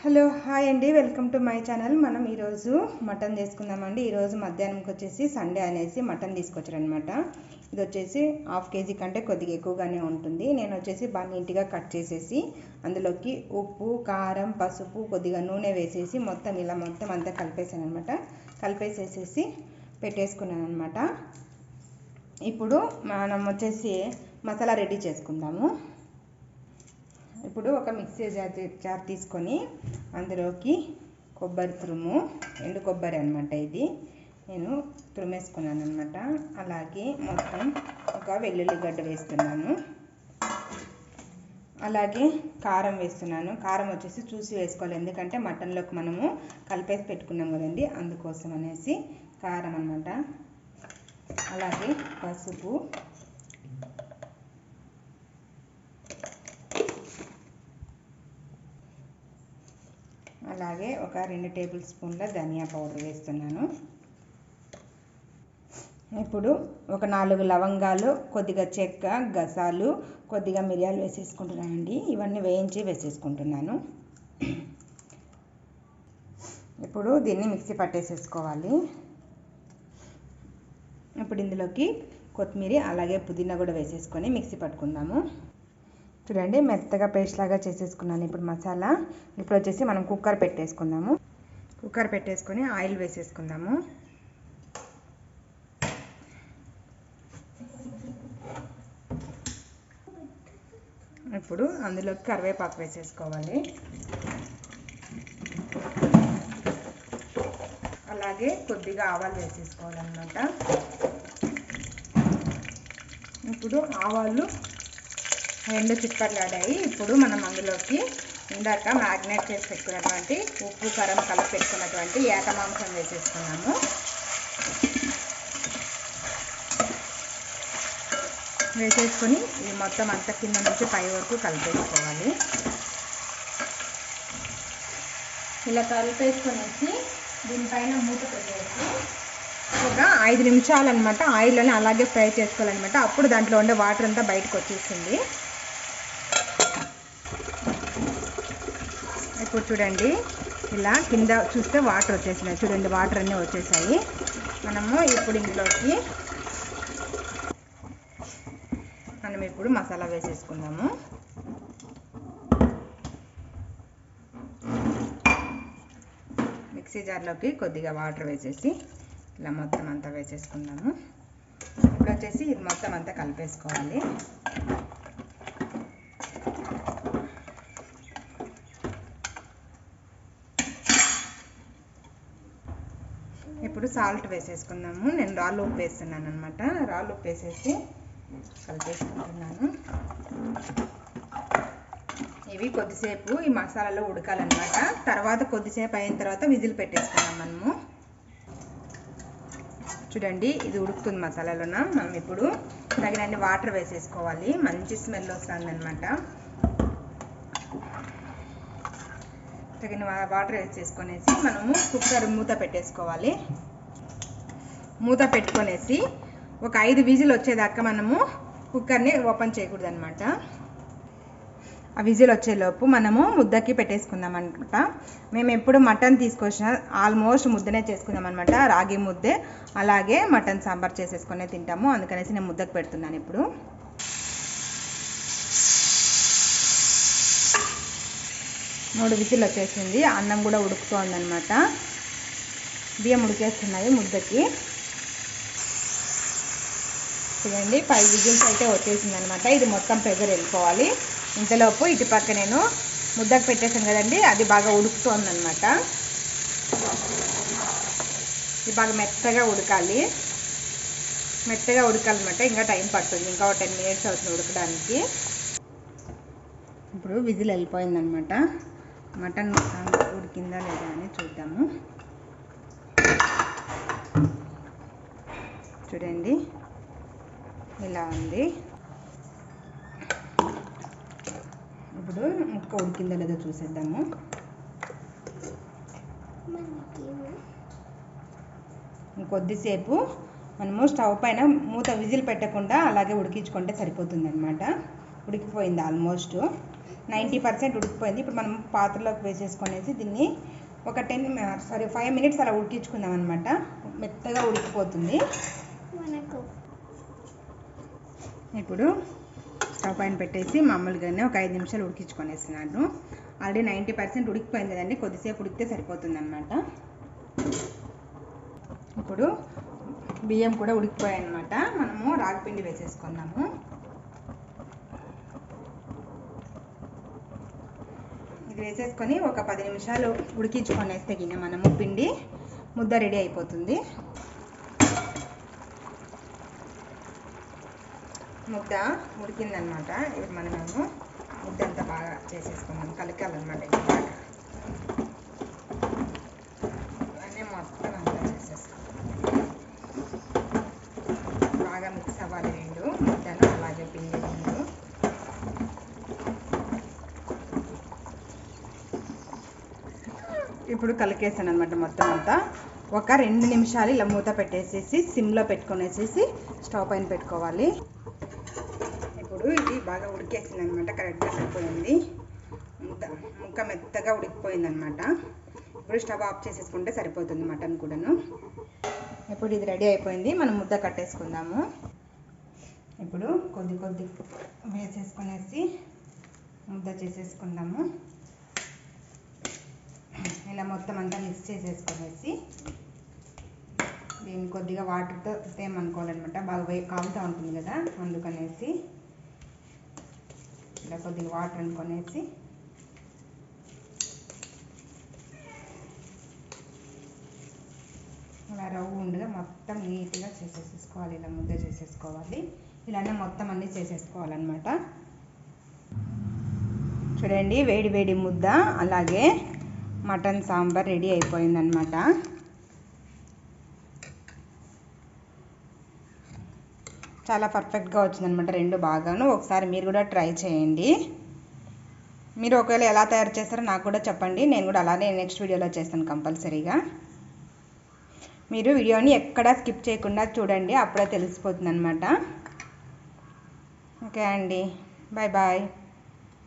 Hello hi అండి. Welcome to my channel. మనం ఈరోజు మటన్ చేసుకుందామండి ఈరోజు మధ్యాహ్నంకి వచ్చేసి సండే అనేసి మటన్ తీసుకొచ్చారనమాట ఇది వచ్చేసి హాఫ్ కేజీ కంటే కొద్దిగా ఎక్కువగానే ఉంటుంది. నేను వచ్చేసి బాగా నీట్గా కట్ చేసేసి అందులోకి ఉప్పు కారం పసుపు కొద్దిగా నూనె వేసేసి మొత్తం ఇలా మొత్తం అంతా కలిపేసాను అనమాట కలిపేసేసేసి పెట్టేసుకున్నాను అనమాట ఇప్పుడు మనం వచ్చేసి మసాలా రెడీ చేసుకుందాము. ఇప్పుడు ఒక మిక్సీ జార్ జార్ తీసుకొని అందులోకి కొబ్బరి తురుము ఎండు కొబ్బరి అనమాట ఇది. నేను తురిమేసుకున్నాను అనమాట అలాగే మొత్తం ఒక వెల్లుల్లిగడ్డ వేస్తున్నాను. అలాగే కారం వేస్తున్నాను. కారం వచ్చేసి చూసి వేసుకోవాలి. ఎందుకంటే మటన్లోకి మనము కలిపేసి పెట్టుకున్నాం కదండి. అందుకోసం అనేసి కారం అనమాట అలాగే పసుపు అలాగే ఒక రెండు టేబుల్ స్పూన్ల ధనియా పౌడర్ వేస్తున్నాను. ఇప్పుడు ఒక నాలుగు లవంగాలు కొద్దిగా చెక్క గసాలు కొద్దిగా మిరియాలు వేసేసుకుంటున్నానండి. ఇవన్నీ వేయించి వేసేసుకుంటున్నాను. ఇప్పుడు దీన్ని మిక్సీ పట్టేసేసుకోవాలి. ఇప్పుడు ఇందులోకి కొత్తిమీర అలాగే పుదీనా కూడా వేసేసుకొని మిక్సీ పట్టుకుందాము. చూడండి మెత్తగా పేస్ట్ లాగా చేసేసుకున్నాను ఇప్పుడు మసాలా. ఇప్పుడు వచ్చేసి మనం కుక్కర్ పెట్టేసుకుందాము. కుక్కర్ పెట్టేసుకొని ఆయిల్ వేసేసుకుందాము. ఇప్పుడు అందులోకి కరివేపాకు వేసేసుకోవాలి. అలాగే కొద్దిగా ఆవాలు వేసేసుకోవాలన్నమాట. ఇప్పుడు ఆవాలు రెండు చిప్పట్లాడాయి ఇప్పుడు మనం అందులోకి ఇందాక మ్యాగ్నేట్ చేసి పెట్టుకున్నటువంటి ఉప్పు కారం కలిపి పెట్టుకున్నటువంటి ఏక మాంసం వేసేసుకున్నాము. వేసేసుకొని ఇది మొత్తం అంత కింద నుంచి పై వరకు కలిపేసుకోవాలి. ఇలా కలిపేసుకునేసి దీనిపైన మూత పెట్టేసి ఒక ఐదు నిమిషాలు అనమాట ఆయిల్లోనే అలాగే ఫ్రై చేసుకోవాలన్నమాట అప్పుడు దాంట్లో ఉండే వాటర్ అంతా బయటకు వచ్చేసింది. ఇప్పుడు చూడండి. ఇలా కింద చూస్తే వాటర్ వచ్చేసినాయి. చూడండి వాటర్ అన్నీ వచ్చేసాయి. మనము ఇప్పుడు ఇందులోకి మనం ఇప్పుడు మసాలా వేసేసుకుందాము. మిక్సీ జార్లోకి కొద్దిగా వాటర్ వేసేసి ఇలా మొత్తం అంతా వేసేసుకుందాము. ఇప్పుడు వచ్చేసి ఇది మొత్తం అంతా కలిపేసుకోవాలి. ఇప్పుడు సాల్ట్ వేసేసుకుందాము. నేను రాళ్ళు ఉప్పు వేస్తున్నాను అనమాట రాళ్ళు ఉప్పు వేసేసి కలిపేసుకుంటున్నాను. ఇవి కొద్దిసేపు ఈ మసాలాలో ఉడకాలన్నమాట. తర్వాత కొద్దిసేపు అయిన తర్వాత విజిల్ పెట్టేసుకున్నాం మనము. చూడండి ఇది ఉడుకుతుంది మసాలాలోన. మనం ఇప్పుడు తగినన్ని వాటర్ వేసేసుకోవాలి. మంచి స్మెల్ వస్తుంది అనమాట తగిన వాటర్ చేసుకునేసి మనము కుక్కర్ మూత పెట్టేసుకోవాలి. మూత పెట్టుకొనేసి ఒక ఐదు విజిల్ వచ్చేదాకా మనము కుక్కర్ని ఓపెన్ చేయకూడదు అనమాట ఆ విజిల్ వచ్చేలోపు మనము ముద్దకి పెట్టేసుకుందాం అనమాట మేము ఎప్పుడు మటన్ తీసుకొచ్చిన ఆల్మోస్ట్ ముద్దనే చేసుకుందాం అనమాట రాగి ముద్దే అలాగే మటన్ సాంబార్ చేసేసుకునే తింటాము. అందుకనేసి నేను ముద్దకు పెడుతున్నాను ఇప్పుడు. మూడు విజిల్ వచ్చేసింది. అన్నం కూడా ఉడుకుతోంది అనమాట బియ్యం ఉడికేస్తున్నాయి ముద్దకి. చూడండి ఫైవ్ విజిల్స్ అయితే వచ్చేసింది అనమాట ఇది మొత్తం ప్రెజర్ వెళ్ళిపోవాలి. ఇంతలోపు ఇటు పక్క నేను ముద్దకు పెట్టేసాను కదండి అది బాగా ఉడుకుతోంది అనమాట ఇది బాగా మెత్తగా ఉడకాలి. మెత్తగా ఉడకాలన్నమాట. ఇంకా టైం పడుతుంది. ఇంకా టెన్ మినిట్స్ అవుతుంది ఉడకడానికి. ఇప్పుడు విజిల్ వెళ్ళిపోయిందనమాట మటన్ ఉడికిందా లేదా అని చూద్దాము. చూడండి ఇలా ఉంది. ఇప్పుడు ముక్క ఉడికిందా లేదో చూసేద్దాము. కొద్దిసేపు మనము స్టవ్ పైన మూత విజిల్ పెట్టకుండా అలాగే ఉడికించుకుంటే సరిపోతుంది అనమాట ఉడికిపోయింది ఆల్మోస్ట్. నైంటీ పర్సెంట్ ఉడికిపోయింది. ఇప్పుడు మనం పాత్రలోకి వేసేసుకొనేసి దీన్ని ఒక టెన్ సారీ ఫైవ్ మినిట్స్ అలా ఉడికించుకుందాం అనమాట మెత్తగా ఉడికిపోతుంది. మనకు ఇప్పుడు స్టవ్ పైన పెట్టేసి మామూలుగానే ఒక ఐదు నిమిషాలు ఉడికించుకొనేస్తున్నాను. ఆల్రెడీ నైంటీ పర్సెంట్ ఉడికిపోయింది కదండి. కొద్దిసేపు ఉడికితే సరిపోతుంది అనమాట ఇప్పుడు బియ్యం కూడా ఉడికిపోయాయి అనమాట మనము రాగిపిండి వేసేసుకున్నాము వేసేసుకొని ఒక పది నిమిషాలు ఉడికించుకొని వేస్తే గిన్నె మనము పిండి ముద్ద రెడీ అయిపోతుంది. ముద్ద ఉడికిందనమాట. ఇప్పుడు మనమేమో ముద్ద అంతా బాగా చేసేసుకున్నాం కలకాలన్నమాట బాగా ఇవన్నీ మొత్తం అంతా చేసేసుకోవాలి బాగా మిక్స్ అవ్వాలి రెండు ముద్దను అలాగే పిండి రెండు ఇప్పుడు కలికేసాను అనమాట మొత్తం అంతా. ఒక రెండు నిమిషాలు ఇలా మూత పెట్టేసేసి సిమ్లో పెట్టుకునేసేసి స్టవ్ పైన పెట్టుకోవాలి. ఇప్పుడు ఇది బాగా ఉడికేసింది అనమాట కరెక్ట్గా సరిపోయింది. ముద్ద ముక్క మెత్తగా ఉడికిపోయింది అనమాట ఇప్పుడు స్టవ్ ఆఫ్ చేసేసుకుంటే సరిపోతుంది మటన్ కూడాను. ఇప్పుడు ఇది రెడీ అయిపోయింది మనం ముద్ద కట్టేసుకుందాము. ఇప్పుడు కొద్ది కొద్ది వేసేసుకునేసి ముద్ద చేసేసుకుందాము. ఇలా మొత్తం అంతా మిక్స్ చేసేసుకునేసి దీన్ని కొద్దిగా వాటర్తో తేమనుకోవాలన్నమాట. బాగా కాగుతూ ఉంటుంది కదా అందుకనేసి ఇలా కొద్దిగా వాటర్ అనుకొనేసి ఇలా రౌండ్గా మొత్తం నీట్గా చేసేసుకోవాలి ఇలా ముద్ద చేసేసుకోవాలి. ఇలానే మొత్తం అన్నీ చేసేసుకోవాలన్నమాట. చూడండి వేడి వేడి ముద్ద అలాగే మటన్ సాంబార్ రెడీ అయిపోయిందనమాట చాలా పర్ఫెక్ట్గా వచ్చిందనమాట రెండు బాగాను. ఒకసారి మీరు కూడా ట్రై చేయండి. మీరు ఒకవేళ ఎలా తయారు చేస్తారో నాకు కూడా చెప్పండి. నేను కూడా అలానే నెక్స్ట్ వీడియోలో చేస్తాను కంపల్సరీగా. మీరు వీడియోని ఎక్కడా స్కిప్ చేయకుండా చూడండి. అప్పుడే తెలిసిపోతుంది అనమాట ఓకే అండి. Bye bye